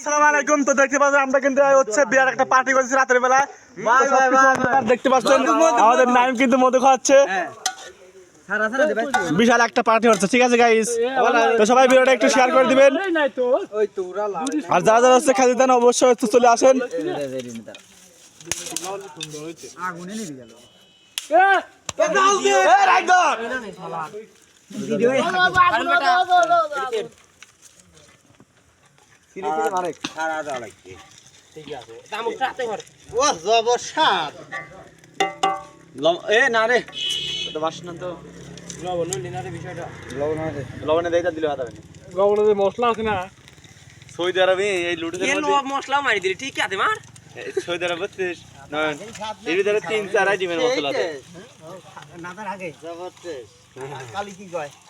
আসসালামু আলাইকুম। তো দেখতে পাচ্ছেন আমরা কিন্তু হচ্ছে একটা পার্টি করছি রাতের বেলা দেখতে পাচ্ছেন। আমাদের নাইম কিন্তু মধু খাওয়াচ্ছে। বিশাল একটা পার্টি হচ্ছে ঠিক আছে গাইস তো সবাই ভিডিওটা একটু শেয়ার করে দিবেন। আর যারা যারা হচ্ছে খালি দেন অবশ্যই হচ্ছে চলে আসেন। এ না রে তো বাস না তো লবণে দেয়টা দিলে হাত হবে গবরে মশলা আছে না। সৌদি আরবে এই মধ্যে মশলা মারি দিলি ঠিক আছে মার। এই সৌদি আরবে নয়ন এর ভিতরে তিন চার আইটেমের মশলা আছে। মরিচ মর দিদিস হান্ডি কাটা কাম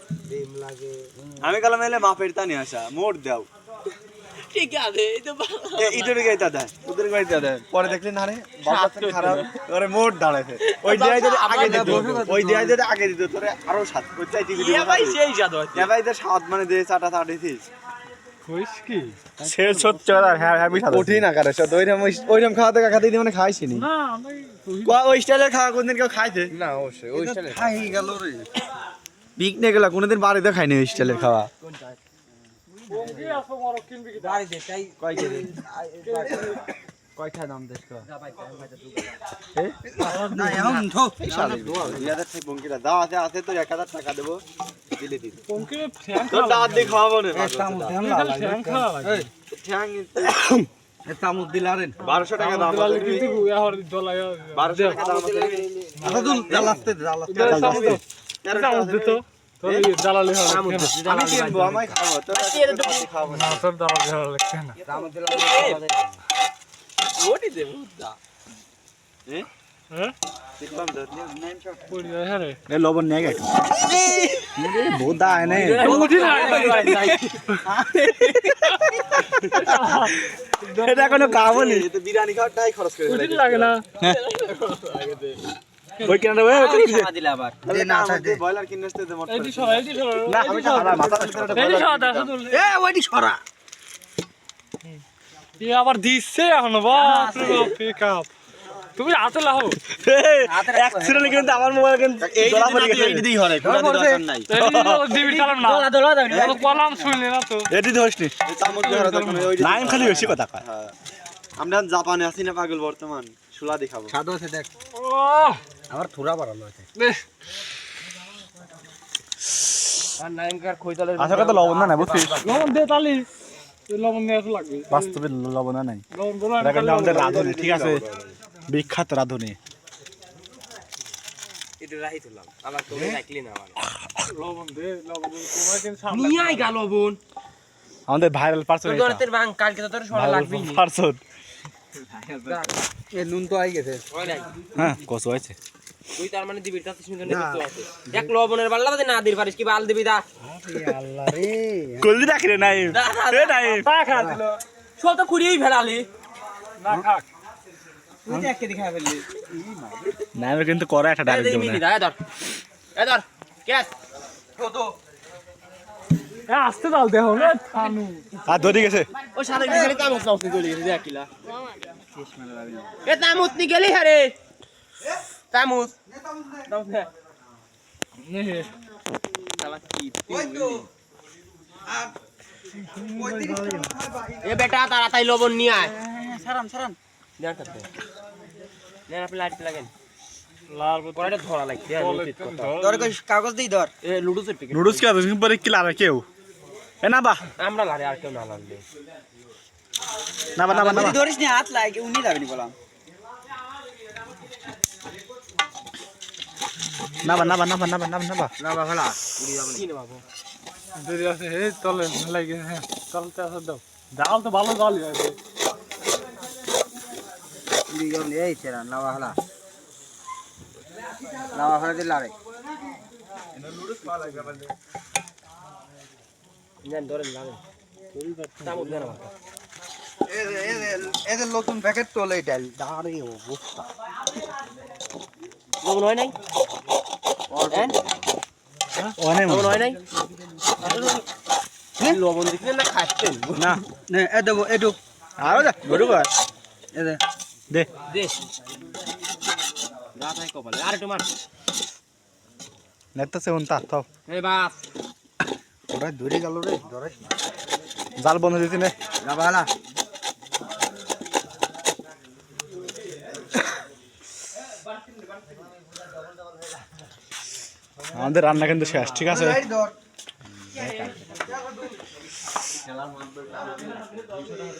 আমি কালাম এলে মাপের তানি আসা মোট দাও। ঠিক আছে এই তো ইটোর দেয় ওদের গাইতা দেয়। পরে দেখলি না রে বাবা খারাপ ওরে মোট দাঁড়াইছে। ওই দেয় যদি আগে দিত ওই দেয় যদি আগে দিত তোরে আরও সাত ওই চাই টিভি ইয়া ভাই সেই এ ভাই তো সাত মানে দে চাটা চাটিছিস হ্যাঁ হ্যাঁ ওইরকম খাওয়াতে খাতে দিদি মানে ওই স্টাইলের খাওয়া কোনদিন কেউ খাইছে? না অবশ্যই ওই স্টাইলে খাই গেল রে। পিকনিক গেলা কোনদিন বাড়িতে খাইনি ওই স্টাইলের খাওয়া এক হাজার টাকা দিলে বারোশো টাকা দাম বারোশো হ্যাঁ হ্যাঁ লবণ নিয়ে গেছে বহুত দা না। এটা কোনো কামনি বিরিয়ানি খাওয়াটাই খরচ করে লাগে না। ওই কেনটা ওই দিলে আবার। না ব্রয়লার কিনে আসতে দে। মোট এই সরা এই সরা না আমি তো মাথা এই সরা দাও শুধু এ ওইটি সরা। ই আবার দিচ্ছে এখন বাপ রে পিক আপ তুমি হাতে লাও। অ্যাক্সিডেন্ট কিন্তু আমার মোবাইল কিন্তু ধরা পড়ে গেছে। দিই হরে কোনো দরকার নাই। দিবি চালাম না। দলা দলা দাও তো কলাম শুনলে না তো? এটি যে- নাইম খালি বেশি কথা কয়। হ্যাঁ। আমরা জাপানে আছি না পাগল বর্তমান। সুলা দেখাবো। সাদু আছে দেখ। ও আমার থুরা বাড়ানো আছে। আর নাইমকার খইতলে আসল কথা লবণ না নাই বুঝছিস? লবণ দে তালি। লবণ নিয়ে আসো লাগবে। বাস্তবে লবণ নাই। লবণ বলো আমাদের রাঁধুনি ঠিক আছে? বিখ্যাত রাঁধুনি। এটা রাহি তুললাম। আবার তো রাখলি না আমার লবণ দে লবণ তোমার কিন্তু সামনে নিয়ে আই গেল বোন আমাদের ভাইরাল পার্সন তোর বাং কালকে তো তোর সরা লাগবে পার্সন। এ নুন তো আই গেছে। হয় হ্যাঁ হয়েছে তুই তার মানে দিবি শুনতে নেই তো আছে এক লবণের বাল্লা বাদে না দির পারিস কি বাল দিবি দা আল্লাহ রে। কলদি রাখি রে নাই। এ নাই। তা খা দিল সব তো কুড়িয়েই ফেলালি। না খাক তুই দেখ কে দেখা ফেললি। নাই কিন্তু করে একটা ডাইরেক্ট দেখি মিনি দা এ ধর এ ধর ক্যাচ এ আসতে দাও দেখো না থানু। আর ধরে গেছে। ও সারা গেলি তামুত নাও তুই গলি দেখ কিলা। এ তামুত নি গেলি হারে। তামুত দে নে কি এ বেটা তাড়াতাড়ি লবণ নিয়ে আয়। সারান সারান। দেখ করতে নেন আপনি লাইট লাগেন কাগজ দেই ধর। এ লুডু চেপে নুডলস কি আছে? পরে কি লারে কেউ? এ না বা আমরা লারে আর কেউ না লাগলে না বা না বা না বা ধরিস নি হাত লাগে উনি যাবেনি বললাম না বা না বা না বা না বা না বা না বা না বা ফেলা কি না বাবু দেরি আছে হে তলে লাগে হ্যাঁ চলতে আছে দাও। ডাল তো ভালো আছে এই লাওয়া হালা দিলা রে নেন ধরেন লাগেন তামুত এদের নতুন প্যাকেট তোলে ডাল দাঁড়ে অবস্থা লবণ হয় নাই হ্যাঁ? লবণ হয় নাই? লবণ দিচ্ছেন না খাচ্ছেন না নে এ দেবো এটু আরও যা দে। দে। রাত হয় কপালে। আর একটু মার নেতাছে উন তার থাও এই বাস ওরা ধরে গেল রে জাল বন্ধ দিতে নে। আমাদের রান্না কিন্তু শেষ ঠিক আছে? এই ধর।